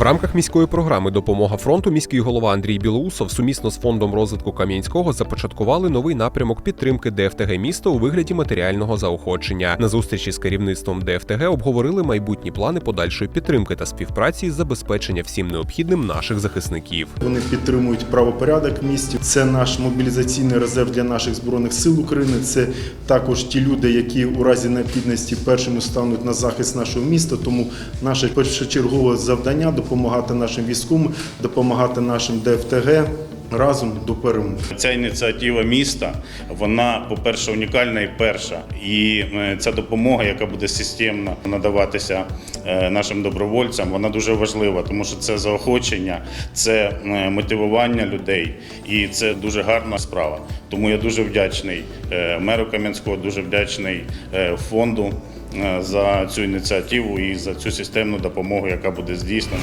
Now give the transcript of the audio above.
В рамках міської програми Допомога фронту міський голова Андрій Білоусов сумісно з фондом розвитку Кам'янського започаткували новий напрямок підтримки ДФТГ міста у вигляді матеріального заохочення. На зустрічі з керівництвом ДФТГ обговорили майбутні плани подальшої підтримки та співпраці з забезпечення всім необхідним наших захисників. Вони підтримують правопорядок в місті. Це наш мобілізаційний резерв для наших збройних сил України. Це також ті люди, які у разі необхідності першими стануть на захист нашого міста. Тому наше першочергове завдання допомагати нашим військовим, допомагати нашим ДФТГ разом до перемоги. Ця ініціатива міста, вона, по-перше, унікальна і перша. І е, ця допомога, яка буде системно надаватися е, нашим добровольцям, вона дуже важлива, тому що це заохочення, це е, мотивування людей, і це дуже гарна справа. Тому я дуже вдячний меру Кам'янського, дуже вдячний фонду за цю ініціативу і за цю системну допомогу, яка буде здійснена.